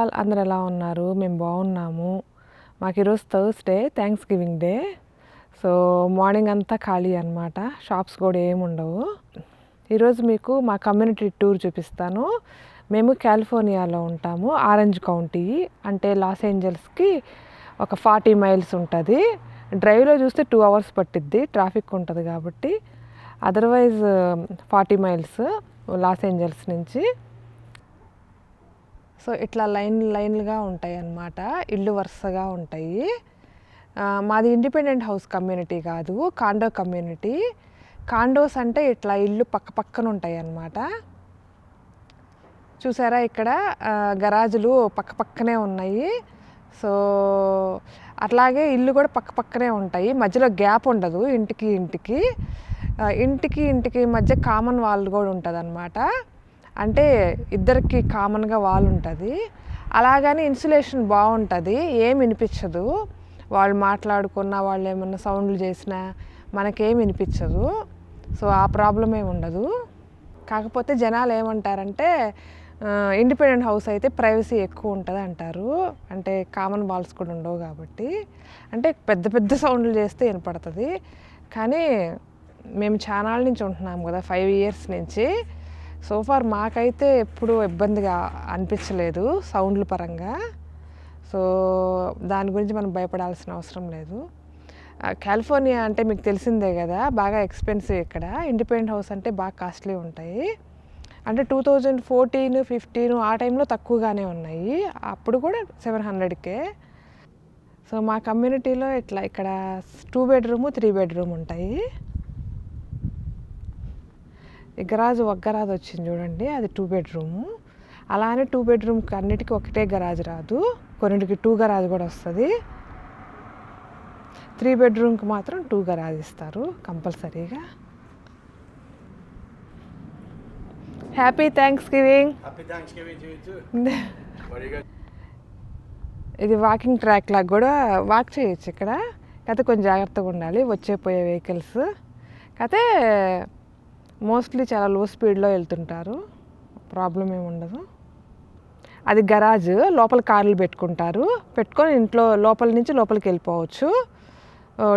All అందరు ఎలా ఉన్నారు? మేము బాగున్నాము. మాకు ఈరోజు Thursday Thanksgiving Day so morning అంతా ఖాళీ అనమాట షాప్స్ కూడా ఏమి ఉండవు. ఈరోజు మీకు మా కమ్యూనిటీ టూర్ చూపిస్తాను. మేము కాలిఫోర్నియాలో ఉంటాము ఆరెంజ్ కౌంటీ అంటే లాస్ ఏంజల్స్కి ఒక ఫార్టీ మైల్స్ ఉంటుంది. డ్రైవ్లో చూస్తే టూ అవర్స్ పట్టిద్ది ట్రాఫిక్ ఉంటుంది కాబట్టి. Otherwise forty miles Los Angeles నుంచి. సో ఇట్లా లైన్ లైన్లుగా ఉంటాయి అన్నమాట ఇల్లు వరుసగా ఉంటాయి. మాది ఇండిపెండెంట్ హౌస్ కమ్యూనిటీ కాదు కాండో కమ్యూనిటీ. కాండోస్ అంటే ఇట్లా ఇల్లు పక్క పక్కన ఉంటాయి అన్నమాట చూసారా ఇక్కడ? గరాజులు పక్క పక్కనే ఉన్నాయి. సో అట్లాగే ఇల్లు కూడా పక్క పక్కనే ఉంటాయి. మధ్యలో గ్యాప్ ఉండదు ఇంటికి ఇంటికి. ఇంటికి ఇంటికి మధ్య కామన్ వాల్ కూడా ఉంటుంది అంటే ఇద్దరికి కామన్గా వాల్ ఉంటుంది అలాగని ఇన్సులేషన్ బాగుంటుంది ఏం వినిపించదు. వాళ్ళు మాట్లాడుకున్నా వాళ్ళు ఏమన్నా సౌండ్లు చేసినా మనకేం వినిపించదు. సో ఆ ప్రాబ్లం ఏమి ఉండదు. కాకపోతే జనాలు ఏమంటారంటే ఇండిపెండెంట్ హౌస్ అయితే ప్రైవసీ ఎక్కువ ఉంటుంది అంటారు. అంటే కామన్ బాల్స్ కూడా ఉండవు కాబట్టి. అంటే పెద్ద పెద్ద సౌండ్లు చేస్తే వినపడుతుంది. కానీ మేము ఛానల్ నుంచి ఉంటున్నాము కదా ఫైవ్ ఇయర్స్ నుంచి. సోఫార్ మాకైతే ఎప్పుడూ ఇబ్బందిగా అనిపించలేదు సౌండ్ల పరంగా. సో దాని గురించి మనం భయపడాల్సిన అవసరం లేదు. కాలిఫోర్నియా అంటే మీకు తెలిసిందే కదా బాగా ఎక్స్పెన్సివ్ ఇక్కడ. ఇండిపెండెంట్ హౌస్ అంటే బాగా కాస్ట్లీ ఉంటాయి. అంటే టూ థౌజండ్ ఫోర్టీన్ ఫిఫ్టీన్ ఆ టైంలో తక్కువగానే ఉన్నాయి. అప్పుడు కూడా సెవెన్ హండ్రెడ్కే సో మా కమ్యూనిటీలో ఇట్లా ఇక్కడ టూ బెడ్రూము త్రీ బెడ్రూమ్ ఉంటాయి. గరాజు ఒక గరాజు వచ్చింది చూడండి అది టూ బెడ్రూము అలానే టూ బెడ్రూమ్కి అన్నిటికీ ఒకటే గరాజ్ రాదు. కొన్నిటికి టూ గరాజ్ కూడా వస్తుంది. త్రీ బెడ్రూమ్కి మాత్రం టూ గరాజ్ ఇస్తారు కంపల్సరీగా. Happy Thanksgiving? ఇది వాకింగ్ ట్రాక్ లాగా కూడా వాక్ చేయొచ్చు ఇక్కడ. కాకపోతే కొంచెం జాగ్రత్తగా ఉండాలి వచ్చే పోయే వెహికల్స్ కాకపోతే మోస్ట్లీ చాలా లో స్పీడ్లో వెళ్తుంటారు. ప్రాబ్లం ఏమి ఉండదు. అది గరాజ్ లోపల కార్లు పెట్టుకుంటారు. పెట్టుకొని ఇంట్లో లోపల నుంచి లోపలికి వెళ్ళిపోవచ్చు.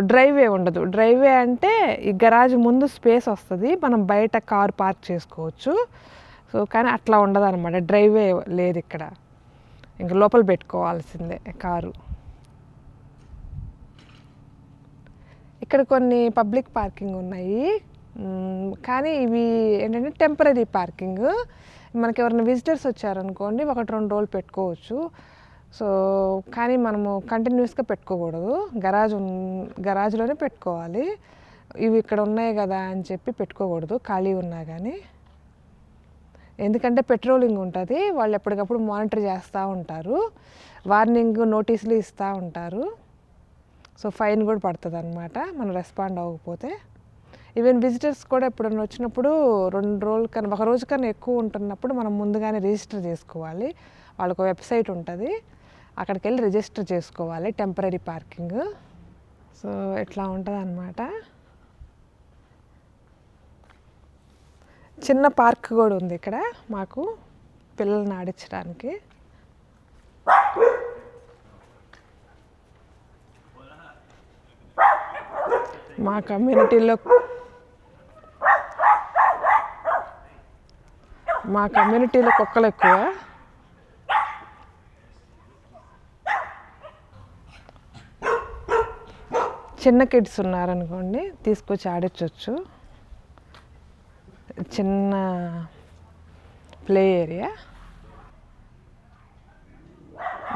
డ్రైవే ఉండదు. డ్రైవే అంటే ఈ గరాజ్ ముందు స్పేస్ వస్తుంది. మనం బయట కార్ పార్క్ చేసుకోవచ్చు. సో కానీ అట్లా ఉండదు అనమాట డ్రైవే లేదు ఇక్కడ. ఇంకా లోపల పెట్టుకోవాల్సిందే కారు. ఇక్కడ కొన్ని పబ్లిక్ పార్కింగ్ ఉన్నాయి. కానీ ఇవి ఏంటంటే టెంపరీ పార్కింగ్ మనకి ఎవరైనా విజిటర్స్ వచ్చారనుకోండి ఒకటి రెండు రోజులు పెట్టుకోవచ్చు. సో కానీ మనము కంటిన్యూస్గా పెట్టుకోకూడదు. గరాజ్ ఉన్- గరాజ్లోనే పెట్టుకోవాలి. ఇవి ఇక్కడ ఉన్నాయి కదా అని చెప్పి పెట్టుకోకూడదు. ఖాళీ ఉన్నా కానీ ఎందుకంటే పెట్రోలింగ్ ఉంటుంది. వాళ్ళు ఎప్పటికప్పుడు మానిటర్ చేస్తూ ఉంటారు. వార్నింగ్ నోటీసులు ఇస్తూ ఉంటారు. సో ఫైన్ కూడా పడుతుంది అనమాట మనం రెస్పాండ్ అవ్వకపోతే. ఈవెన్ విజిటర్స్ కూడా ఎప్పుడైనా వచ్చినప్పుడు రెండు రోజుల కన్నా ఒక రోజు కన్నా ఎక్కువ ఉంటున్నప్పుడు మనం ముందుగానే రిజిస్టర్ చేసుకోవాలి. వాళ్ళకు వెబ్సైట్ ఉంటుంది. అక్కడికి వెళ్ళి రిజిస్టర్ చేసుకోవాలి. టెంపరీ పార్కింగ్ సో ఇట్లా ఉంటుంది అనమాట చిన్న పార్క్ కూడా ఉంది ఇక్కడ మాకు పిల్లల్ని ఆడించడానికి. మా కమ్యూనిటీలో మా కమ్యూనిటీలో కుక్కలు ఎక్కువ. చిన్న కిడ్స్ ఉన్నారనుకోండి తీసుకొచ్చి ఆడించవచ్చు చిన్న ప్లే ఏరియా.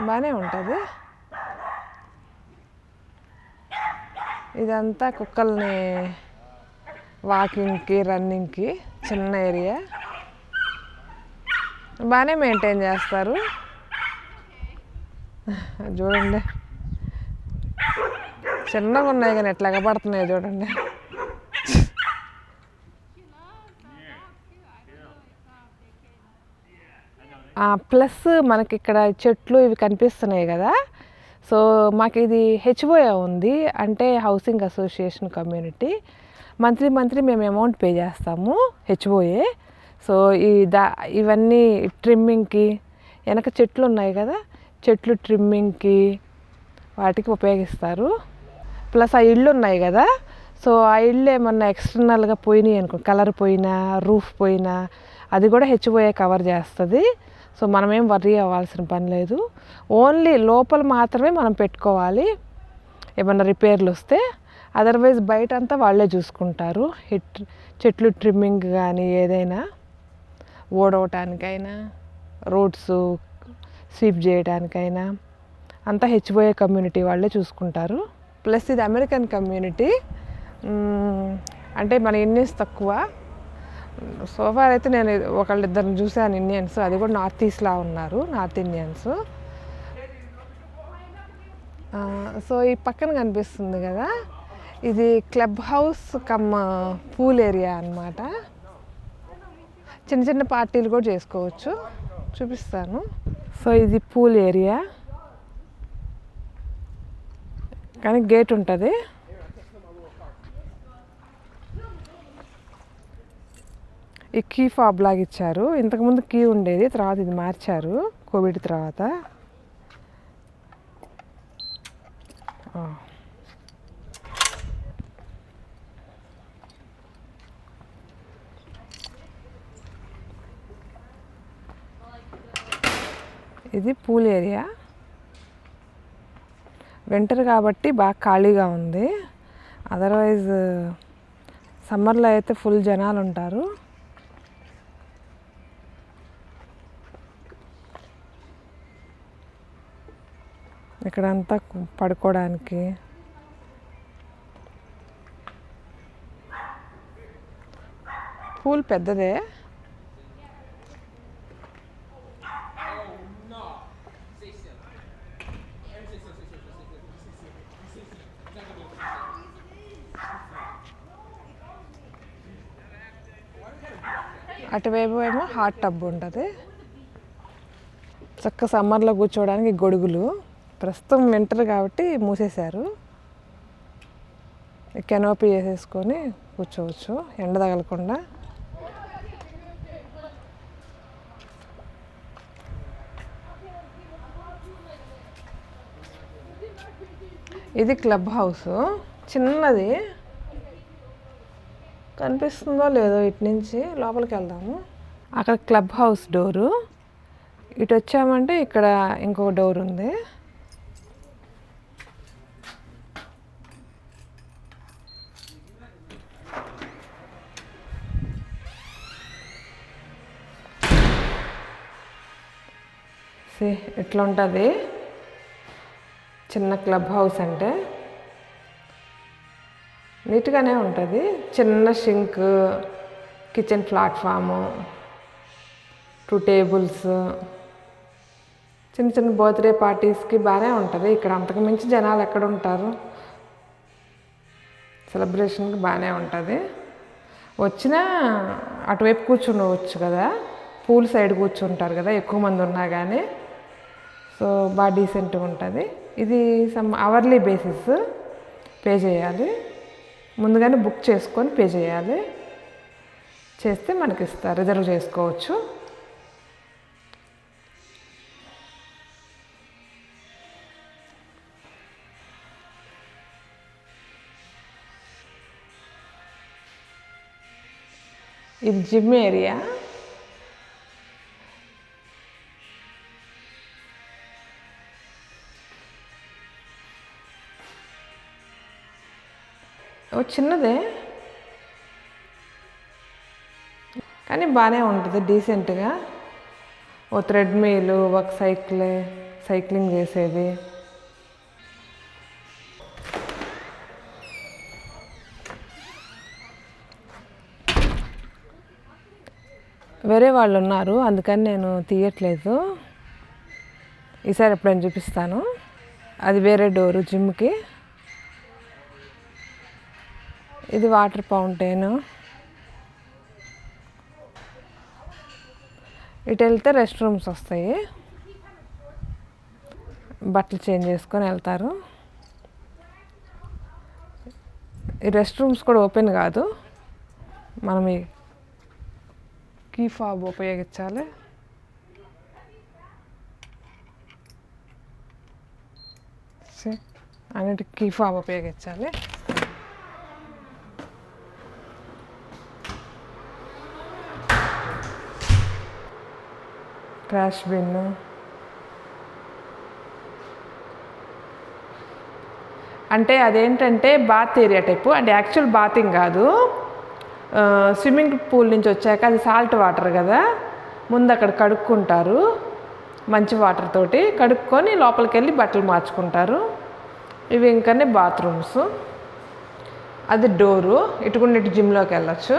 బాగానే ఉంటుంది. ఇదంతా కుక్కల్ని వాకింగ్కి రన్నింగ్కి చిన్న ఏరియా. బాగానే మెయింటైన్ చేస్తారు. చూడండి. చిన్నగా ఉన్నాయి కానీ ఎట్లా పడుతున్నాయి చూడండి. ప్లస్ మనకి ఇక్కడ చెట్లు ఇవి కనిపిస్తున్నాయి కదా. సో మాకు ఇది హెచ్ఓఏ ఉంది. అంటే housing association community monthly monthly మేము అమౌంట్ పే చేస్తాము హెచ్ఓఏ సో ఈ దా ఇవన్నీ ట్రిమ్మింగ్కి వెనక చెట్లు ఉన్నాయి కదా చెట్లు ట్రిమ్మింగ్కి వాటికి ఉపయోగిస్తారు. ప్లస్ ఆ ఇళ్ళు ఉన్నాయి కదా సో ఆ ఇళ్ళు ఏమన్నా ఎక్స్టర్నల్గా పోయినాయి అనుకో కలర్ పోయినా రూఫ్ పోయినా అది కూడా హెచ్చిపోయే కవర్ చేస్తుంది. సో మనమేం వర్రీ అవ్వాల్సిన పని లేదు. ఓన్లీ లోపల మాత్రమే మనం పెట్టుకోవాలి. ఏమన్నా రిపేర్లు వస్తే అదర్వైజ్ బయట అంతా వాళ్ళే చూసుకుంటారు. హిట్ చెట్లు ట్రిమ్మింగ్ కానీ ఏదైనా. ఓడవటానికైనా రోడ్స్ స్వీప్ చేయడానికైనా అంతా హెచ్ఓఏ కమ్యూనిటీ వాళ్ళే చూసుకుంటారు. ప్లస్ ఇది అమెరికన్ కమ్యూనిటీ. అంటే మన ఇండియన్స్ తక్కువ. సోఫార్ అయితే నేను ఒకళ్ళిద్దరిని చూశాను ఇండియన్స్ అది కూడా నార్త్ ఈస్ట్లా ఉన్నారు నార్త్ ఇండియన్స్ సో ఈ పక్కన కనిపిస్తుంది కదా? ఇది club house cum pool area అన్నమాట. చిన్న చిన్న పార్టీలు కూడా చేసుకోవచ్చు. చూపిస్తాను. సో ఇది పూల్ ఏరియా. కానీ గేట్ ఉంటుంది. ఈ కీ ఫాబ్ లాగా ఇచ్చారు. ఇంతకుముందు కీ ఉండేది తర్వాత ఇది మార్చారు కోవిడ్ తర్వాత. ఇది పూల్ ఏరియా. వింటర్ కాబట్టి బాగా ఖాళీగా ఉంది. అదర్వైజ్ సమ్మర్లో అయితే ఫుల్ జనాలు ఉంటారు. ఇక్కడంతా పడుకోవడానికి. పూల్ పెద్దదే. ఇటువైపు ఏమో హాట్ టబ్ ఉంటుంది. చక్క సమ్మర్లో కూర్చోవడానికి గొడుగులు. ప్రస్తుతం వింటర్ కాబట్టి మూసేశారు. కెనోపీ వేసేసుకొని కూర్చోవచ్చు ఎండ తగలకుండా. ఇది క్లబ్ హౌస్. చిన్నది. కనిపిస్తుందో లేదో ఇటు నుంచి లోపలికి వెళ్దాము. అక్కడ క్లబ్ హౌస్ డోరు. ఇటు వచ్చామంటే ఇక్కడ ఇంకొక డోర్ ఉంది. సే ఎట్లా ఉంటుంది చిన్న క్లబ్ హౌస్ అంటే. నీట్గానే ఉంటుంది. చిన్న sink kitchen platform two tables చిన్న చిన్న బర్త్డే పార్టీస్కి బాగానే ఉంటుంది. ఇక్కడ అంతకు మించి జనాలు ఎక్కడ ఉంటారు? సెలబ్రేషన్కి బాగానే ఉంటుంది. వచ్చినా అటువైపు కూర్చుండవచ్చు కదా. పూల్ సైడ్ కూర్చుంటారు కదా ఎక్కువ మంది ఉన్నా కానీ సో బాగా డీసెంట్గా ఉంటుంది. ఇది సమ్ అవర్లీ బేసిస్ పే చేయాలి. ముందుగానే బుక్ చేసుకొని పే చేయాలి. చేస్తే మనకి ఇస్తారు రిజర్వ్ చేసుకోవచ్చు. ఇది జిమ్ ఏరియా. చిన్నదే. కానీ బాగానే ఉంటుంది డీసెంట్గా ఓ థ్రెడ్మిల్ ఒక సైకిల్ సైక్లింగ్ చేసేది. వేరే వాళ్ళు ఉన్నారు అందుకని నేను తీయట్లేదు. ఈసారి ఎప్పుడైనా చూపిస్తాను. అది వేరే డోరు జిమ్కి. ఇది వాటర్ ఫౌంటైన్. ఇటు వెళ్తే రెస్ట్ రూమ్స్ వస్తాయి. బట్టలు చేంజ్ చేసుకొని వెళ్తారు. ఈ రెస్ట్ రూమ్స్ కూడా ఓపెన్ కాదు. మనం ఈ కీ ఫాబ్ ఉపయోగించాలి. అన్నిటి కీ ఫాబ్ ఉపయోగించాలి. ట్రాష్ బిన్ను అంటే అదేంటంటే బాత్ ఏరియా టైపు అంటే యాక్చువల్ బాతింగ్ కాదు. Uh, స్విమ్మింగ్ పూల్ నుంచి వచ్చాక అది సాల్ట్ వాటర్ కదా. ముందు అక్కడ కడుక్కుంటారు. మంచి వాటర్ తోటి కడుక్కొని లోపలికి వెళ్ళి బట్టలు మార్చుకుంటారు. ఇవి ఇంకనే బాత్రూమ్స్ అది డోరు ఇటుకుండా ఇటు జిమ్లోకి వెళ్ళచ్చు.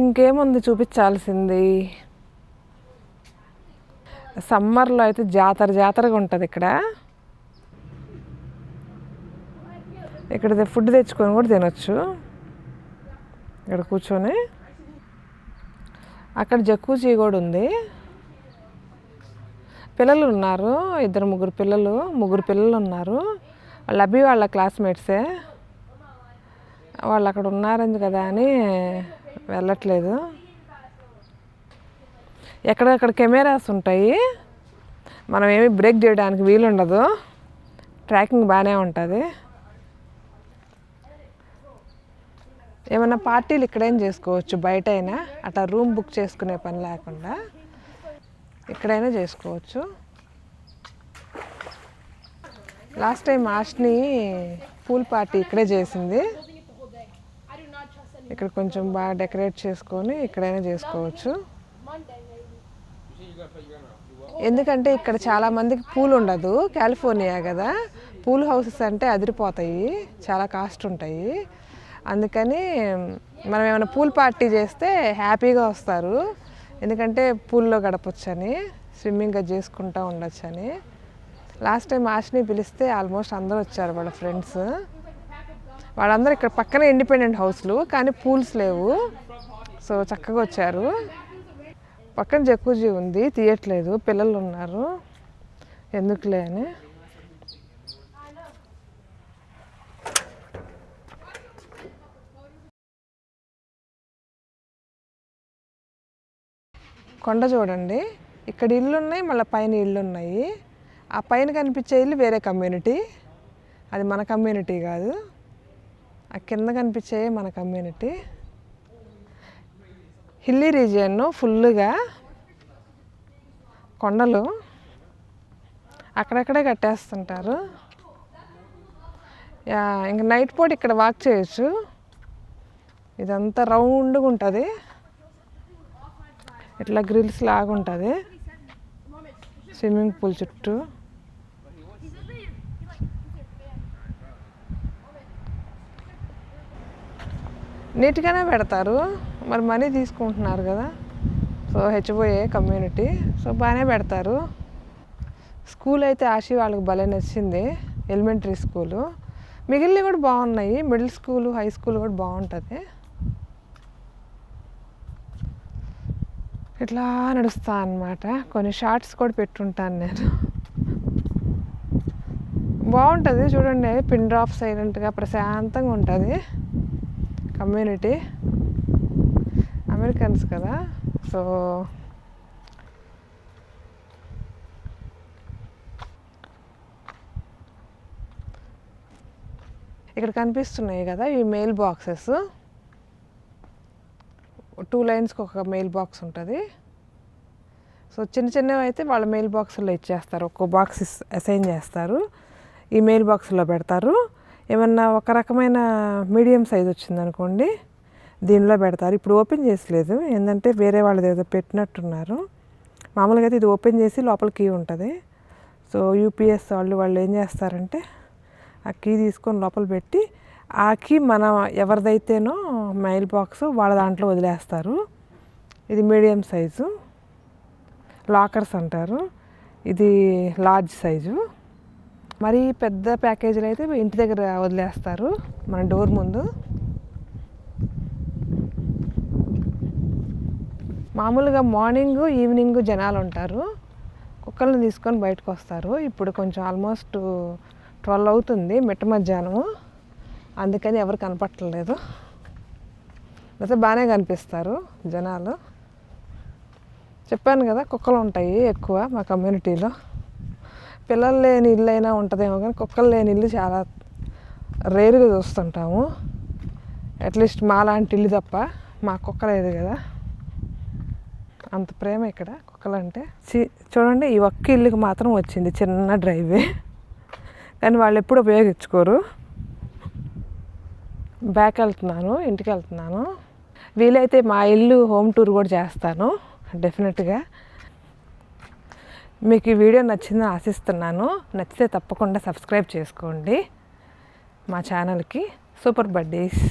ఇంకేముంది చూపించాల్సింది? సమ్మర్లో అయితే జాతర జాతరగా ఉంటుంది ఇక్కడ. ఇక్కడ ఫుడ్ తెచ్చుకొని కూడా తినొచ్చు. ఇక్కడ కూర్చొని. అక్కడ జక్కూజీ కూడా ఉంది. పిల్లలు ఉన్నారు. ఇద్దరు ముగ్గురు పిల్లలు ముగ్గురు పిల్లలు ఉన్నారు. వాళ్ళ అభి వాళ్ళ క్లాస్మేట్సే వాళ్ళు అక్కడ ఉన్నారని కదా అని వెళ్ళట్లేదు. ఎక్కడెక్కడ కెమెరాస్ ఉంటాయి. మనం ఏమి బ్రేక్ చేయడానికి వీలుండదు. ట్రాకింగ్ బాగానే ఉంటుంది. ఏమైనా పార్టీలు ఇక్కడైనా చేసుకోవచ్చు? బయట అయినా అట్లా రూమ్ బుక్ చేసుకునే పని లేకుండా? ఇక్కడైనా చేసుకోవచ్చు. లాస్ట్ టైం ఆష్ని పూల్ పార్టీ ఇక్కడే చేసింది. ఇక్కడ కొంచెం బాగా డెకరేట్ చేసుకొని ఇక్కడైనా చేసుకోవచ్చు. ఎందుకంటే ఇక్కడ చాలా మందికి ఉండదు. కాలిఫోర్నియా కదా. పూల్ హౌసెస్ అంటే అదిరిపోతాయి. చాలా కాస్ట్ ఉంటాయి. అందుకని మనం ఏమైనా పూల్ పార్టీ చేస్తే హ్యాపీగా వస్తారు. ఎందుకంటే పూల్లో గడపొచ్చని స్విమ్మింగ్గా చేసుకుంటూ ఉండొచ్చని. లాస్ట్ టైం ఆశని పిలిస్తే ఆల్మోస్ట్ అందరూ వచ్చారు వాళ్ళ ఫ్రెండ్స్. వాళ్ళందరూ ఇక్కడ పక్కనే ఇండిపెండెంట్ హౌస్లు కానీ పూల్స్ లేవు. సో చక్కగా వచ్చారు. పక్కన జక్కుజీ ఉంది తీయట్లేదు పిల్లలు ఉన్నారు. ఎందుకులే అని. కొండ చూడండి. ఇక్కడ ఇల్లు ఉన్నాయి మళ్ళీ పైన ఇల్లు ఉన్నాయి ఆ పైన కనిపించే ఇల్లు వేరే కమ్యూనిటీ. అది మన కమ్యూనిటీ కాదు. ఆ కింద కనిపించే మన కమ్యూనిటీ. హిల్లీ రీజియన్ ఫుల్గా కొండలు అక్కడక్కడే కట్టేస్తుంటారు. యా ఇంక నైట్ పూట ఇక్కడ వాక్ చేయొచ్చు. ఇదంతా రౌండ్గా ఉంటుంది. ఇట్లా గ్రిల్స్ లాగా ఉంటుంది స్విమ్మింగ్ పూల్ చుట్టూ. నీట్గానే పెడతారు. మరి మనీ తీసుకుంటున్నారు కదా. సో హెచ్ఓఏ కమ్యూనిటీ సో బాగానే పెడతారు. స్కూల్ అయితే ఆశి వాళ్ళకి భలే నచ్చింది. ఎలిమెంటరీ స్కూలు మిగిలినవి కూడా బాగున్నాయి. మిడిల్ స్కూలు హై స్కూల్ కూడా బాగుంటుంది. ఇట్లా నడుస్తా అన్నమాట. కొన్ని షార్ట్స్ కూడా పెట్టుంటాను నేను. బాగుంటుంది. చూడండి పిన్ డ్రాప్ సైలెంట్గా ప్రశాంతంగా ఉంటుంది. కమ్యూనిటీ అమెరికన్స్ కదా? సో ఇక్కడ కనిపిస్తున్నాయి కదా ఈ మెయిల్ బాక్సెస్. టూ లైన్స్కి ఒక మెయిల్ బాక్స్ ఉంటుంది. సో చిన్న చిన్నవి అయితే వాళ్ళ మెయిల్ బాక్స్లో ఇచ్చేస్తారు. ఒక్కో బాక్స్ అసైన్ చేస్తారు. ఈ మెయిల్ బాక్స్లో పెడతారు. ఏమన్నా ఒక రకమైన మీడియం సైజ్ వచ్చిందనుకోండి దీనిలో పెడతారు. ఇప్పుడు ఓపెన్ చేసలేదు. ఏంటంటే వేరే వాళ్ళది ఏదో పెట్టినట్టున్నారు. మామూలుగా అయితే ఇది ఓపెన్ చేసి లోపల కీ ఉంటుంది. సో యూపీఎస్ వాళ్ళు వాళ్ళు ఏం చేస్తారంటే ఆ కీ తీసుకొని లోపల పెట్టి ఆ కీ మన ఎవరిదైతేనో మెయిల్ బాక్స్ వాళ్ళ దాంట్లో వదిలేస్తారు. ఇది మీడియం సైజు. లాకర్స్ అంటారు. ఇది లార్జ్ సైజు. మరి పెద్ద ప్యాకేజీలు అయితే ఇంటి దగ్గర వదిలేస్తారు మన డోర్ ముందు. మామూలుగా మార్నింగ్ ఈవినింగ్ జనాలు ఉంటారు. కుక్కలను తీసుకొని బయటకు వస్తారు. ఇప్పుడు కొంచెం ఆల్మోస్ట్ ట్వెల్వ్ అవుతుంది మిట్ట మధ్యాహ్నము. అందుకని ఎవరు కనపట్టలేదు. అయితే బాగానే కనిపిస్తారు జనాలు. చెప్పాను కదా కుక్కలు ఉంటాయి ఎక్కువ మా కమ్యూనిటీలో పిల్లలు లేని ఇల్లు అయినా ఉంటుందేమో కానీ కుక్కలు లేని ఇల్లు చాలా రేరుగా చూస్తుంటాము. అట్లీస్ట్ మా లాంటి ఇల్లు తప్ప మా కుక్క లేదు కదా. అంత ప్రేమ ఇక్కడ కుక్కలంటే. చి- చూడండి ఈ ఒక్క ఇల్లుకి మాత్రం వచ్చింది చిన్న డ్రైవే. కానీ వాళ్ళు ఎప్పుడు ఉపయోగించుకోరు. బ్యాక్ వెళ్తున్నాను ఇంటికి వెళ్తున్నాను. వీలైతే మా ఇల్లు హోమ్ టూర్ కూడా చేస్తాను డెఫినెట్గా. మీకు ఈ వీడియో నచ్చిందని ఆశిస్తున్నాను. నచ్చితే తప్పకుండా సబ్స్క్రైబ్ చేసుకోండి. మా ఛానల్కి సూపర్ బడ్డీస్.